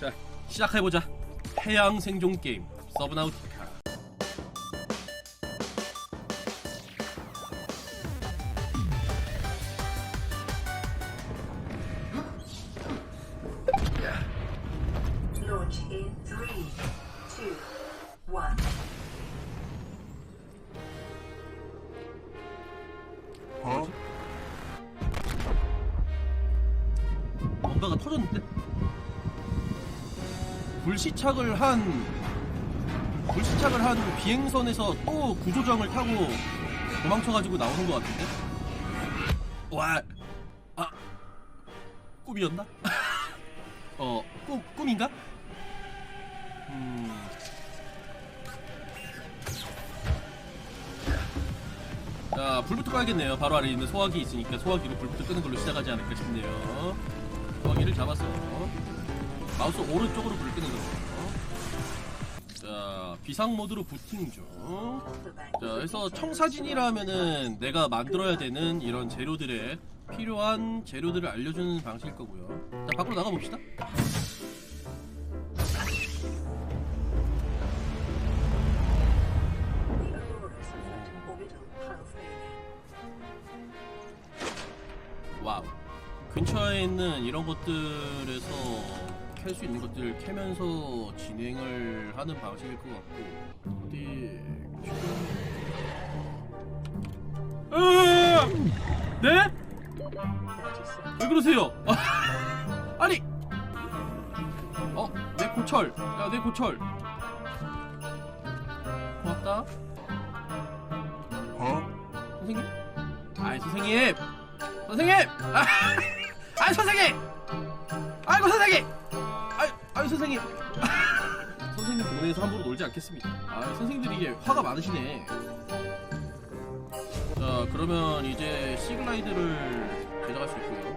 자 시작해보자 해양 생존 게임 서브나우티카 one. 뭔가가 터졌는데? 불시착을 한 불시착을 한 비행선에서 또 구조정을 타고 도망쳐가지고 나오는 것 같은데? 와, 아 꿈이었나? 어, 꿈 꿈인가? 음. 자, 불부터 꺼야겠네요. 바로 아래 있는 소화기 있으니까 소화기로 불부터 끄는 걸로 시작하지 않을까 싶네요. 소화기를 잡아서 마우스 오른쪽으로 불을 끄는 거죠. 자, 비상 모드로 부팅 중. 자, 그래서 청사진이라면은 내가 만들어야 되는 이런 재료들의 필요한 재료들을 알려주는 방식일 거고요. 자, 밖으로 나가 봅시다. 와우. 근처에 있는 이런 것들에서 캘 수 있는 것들을 캐면서 진행을 하는 방식일 것 같고 어디 으아! 네? 30왜 그러세요? 아니 어? 내 고철 야내 고철 고맙다 선생님? 아이 선생님 선생님! 아, 아이 선생님! 아이고 선생님! 선생님! 선생님 동네에서 함부로 놀지 않겠습니다. 아 선생님들이 이게 화가 많으시네. 자 그러면 이제 시글라이드를 제작할 수 있고요.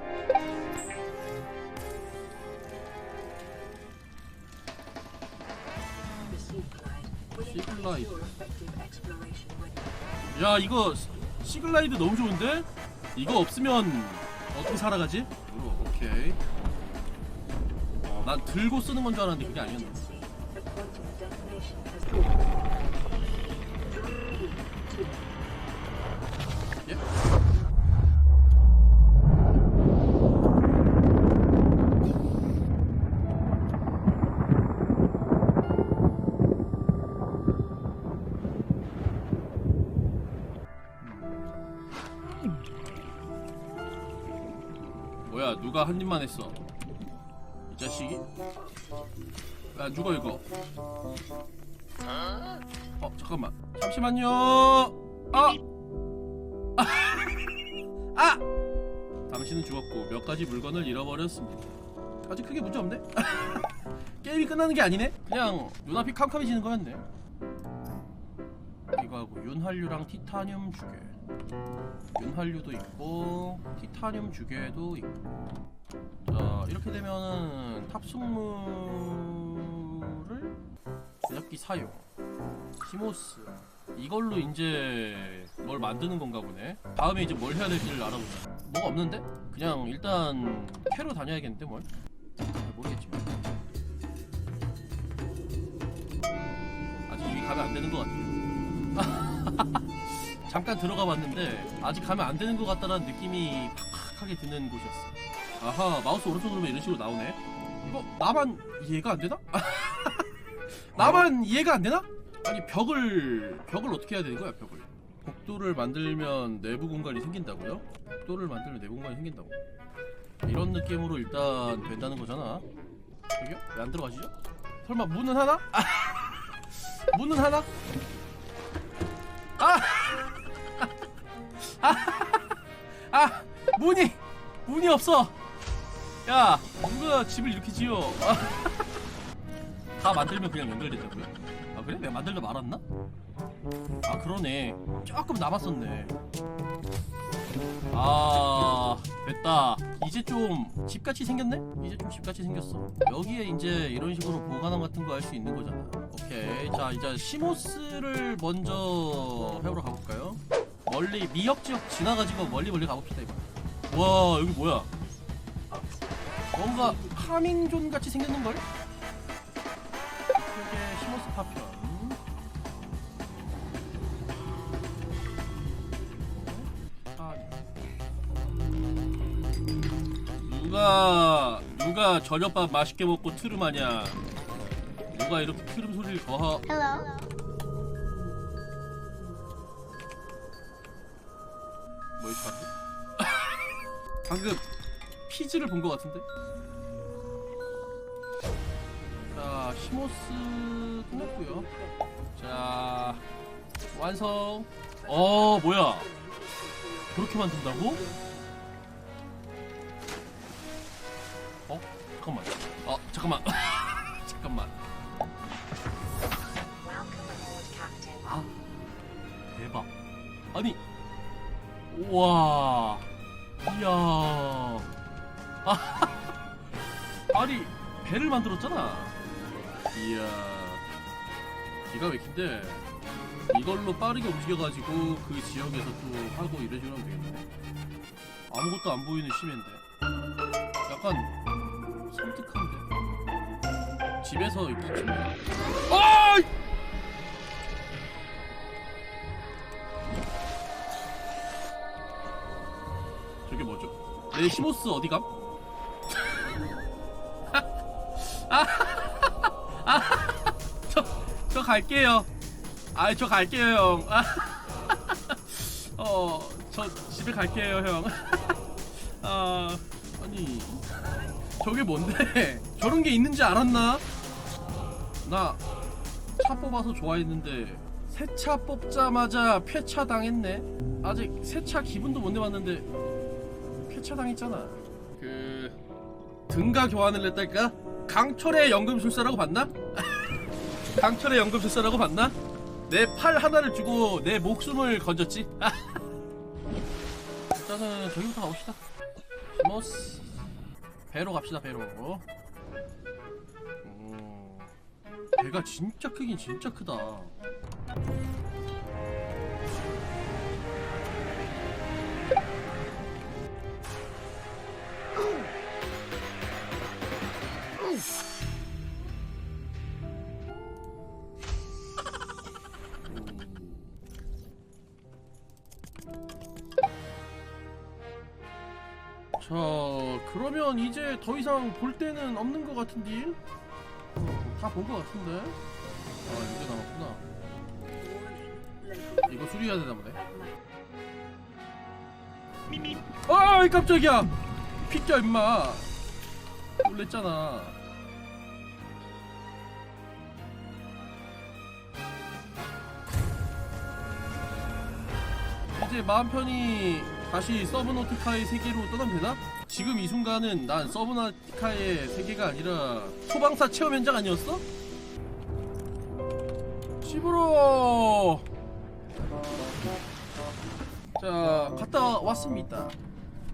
Window. 야 이거 시- 시글라이드 너무 좋은데? 이거 없으면 어떻게 살아가지? 어, 오케이. 어, 난 들고 쓰는 건 줄 알았는데 그게 아니었네. 예? 뭐야 누가 한 입만 했어 이 자식이 야 누가 이거 어 잠깐만 잠시만요 아 아! 당신은 죽었고 몇 가지 물건을 잃어버렸습니다. 아직 크게 문제 없네? 게임이 끝나는 게 아니네? 그냥 눈앞이 캄캄해지는 거였네. 이거 하고 윤활유랑 티타늄 주개. 윤활유도 있고 티타늄 주개도 있고. 자 이렇게 되면은 탑승물을 제작기 사용. 시모스 이걸로 이제 뭘 만드는 건가 보네 다음에 이제 뭘 해야 될지를 알아보자 뭐가 없는데? 그냥 일단 캐로 다녀야겠는데 뭘? 잘 모르겠지만 아직 여기 가면 안 되는 것 같아 잠깐 들어가 봤는데 아직 가면 안 되는 것 같다는 느낌이 팍팍하게 드는 곳이었어 아하 마우스 오른쪽 누르면 이런 식으로 나오네 이거 나만 이해가 안 되나? 나만 이해가 안 되나? 아니 벽을 벽을 어떻게 해야 되는 거야 벽을 복도를 만들면 내부 공간이 생긴다고요? 복도를 만들면 내부 공간이 생긴다고 이런 느낌으로 일단 된다는 거잖아 저기요? 왜 안 들어가시죠? 설마 문은 하나? 아, 문은 하나? 아! 아! 아! 문이! 문이 없어! 야! 누가 집을 이렇게 지어? 아. 다 만들면 그냥 연결된다고요? 아 그래? 내가 만들다 말았나? 아 그러네 조금 남았었네 아 됐다 이제 좀 집같이 생겼네? 이제 좀 집같이 생겼어 여기에 이제 이런 식으로 보관함 같은 거 할 수 있는 거잖아 오케이 자 이제 시모스를 먼저 해보러 가볼까요? 멀리 미역 지역 지나가지고 멀리 멀리 가봅시다 이거 와 여기 뭐야 뭔가 파밍존 같이 생겼는걸? 개 시모스 파편. 아, 누가 누가 저녁밥 맛있게 먹고 트름하냐? 누가 이렇게 트름 소리를 더하? Hello. 뭐 이렇게 하지? 방금 피즈를 본 것 같은데? 자, 시모스 끝났고요. 자, 완성. 어, 뭐야? 그렇게 만든다고? 어, 잠깐만. 어, 잠깐만. 잠깐만. 아, 대박. 아니, 우와, 이야. 아, 아니, 배를 만들었잖아. 이야, 기가 막힌데, 이걸로 빠르게 움직여가지고 그 지역에서 또 하고 하면 되겠네. 아무것도 안 보이는 심해인데. 약간, 섬뜩한데. 집에서 이렇게 좀. 아! 저게 뭐죠? 내 시모스 어디 감? 저, 저 갈게요. 아, 저 갈게요, 형. 아, 어, 저 집에 갈게요, 형. 아, 아니, 저게 뭔데? 저런 게 있는지 알았나? 나 차 뽑아서 좋아했는데 새 차 뽑자마자 폐차 당했네. 아직 새 차 기분도 못 내봤는데 폐차 당했잖아. 그 등가 교환을 했달까? 강철의 연금술사라고 봤나? 강철의 연금술사라고 봤나? 내 팔 하나를 주고 내 목숨을 건졌지. 일단은 저기부터 가봅시다. 시모스 배로 갑시다 배로. 음, 배가 진짜 크긴 진짜 크다. 자, 그러면 이제 더 이상 볼 데는 없는 것 같은데? 다본 것 같은데? 아, 이게 남았구나. 이거 수리해야 되나 보네. might 아, 깜짝이야! 피겨, 임마! 놀랬잖아. 이제 마음 편히 다시 서브노티카의 세계로 떠나면 되나? 지금 이 순간은 난 서브노티카의 세계가 아니라 소방사 체험 현장 아니었어? 집으로! 자, 갔다 왔습니다.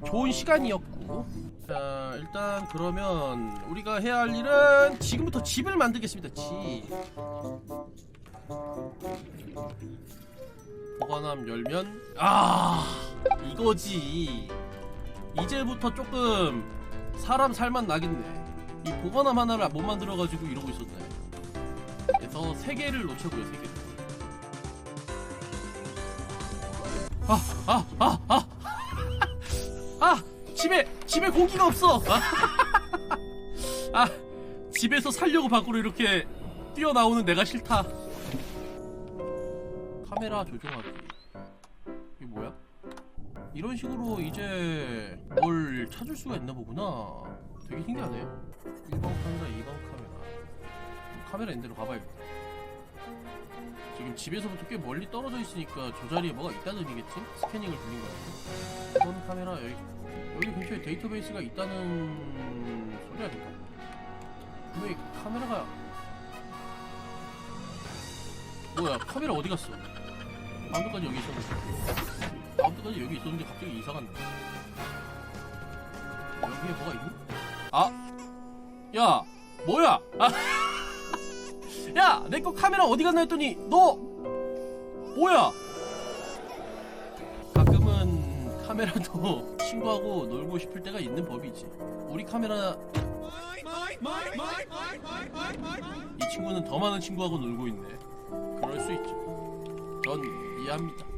좋은 시간이었고. 자, 일단 그러면 우리가 해야 할 일은 지금부터 집을 만들겠습니다. 집. 보관함 열면 아 이거지. 이제부터 조금 사람 살맛 나겠네. 이 보관함 하나를 못 만들어가지고 이러고 있었네. 그래서 세 개를 놓쳐고요, 세 개. 아, 아, 아, 아. 아, 집에 집에 고기가 없어. 아, 집에서 살려고 밖으로 이렇게 뛰어나오는 내가 싫다. 카메라 조종하기. 이게 뭐야? 이런 식으로 이제 뭘 찾을 수가 있나 보구나. 되게 신기하네. 1번 카메라, 2번 카메라. 카메라 데로 가봐야겠다. 지금 집에서부터 꽤 멀리 떨어져 있으니까 저 자리에 뭐가 있다는 의미겠지? 스캐닝을 돌린 거 같아. 이번 카메라 여기 여기 근처에 데이터베이스가 있다는 소리 아닌가? 근데 이 카메라가 뭐야 카메라 어디 갔어? 아무도까지 여기 있었는데 아무도까지 여기 있었는데 갑자기 이사 갔네 여기에 뭐가 있니? 아! 야! 뭐야! 아! 야! 내 거 카메라 어디 갔나 했더니 너! 뭐야! 가끔은 카메라도 친구하고 놀고 싶을 때가 있는 법이지 우리 카메라 이 친구는 더 많은 친구하고 놀고 있네. 그럴 수 있죠. 전 이해합니다.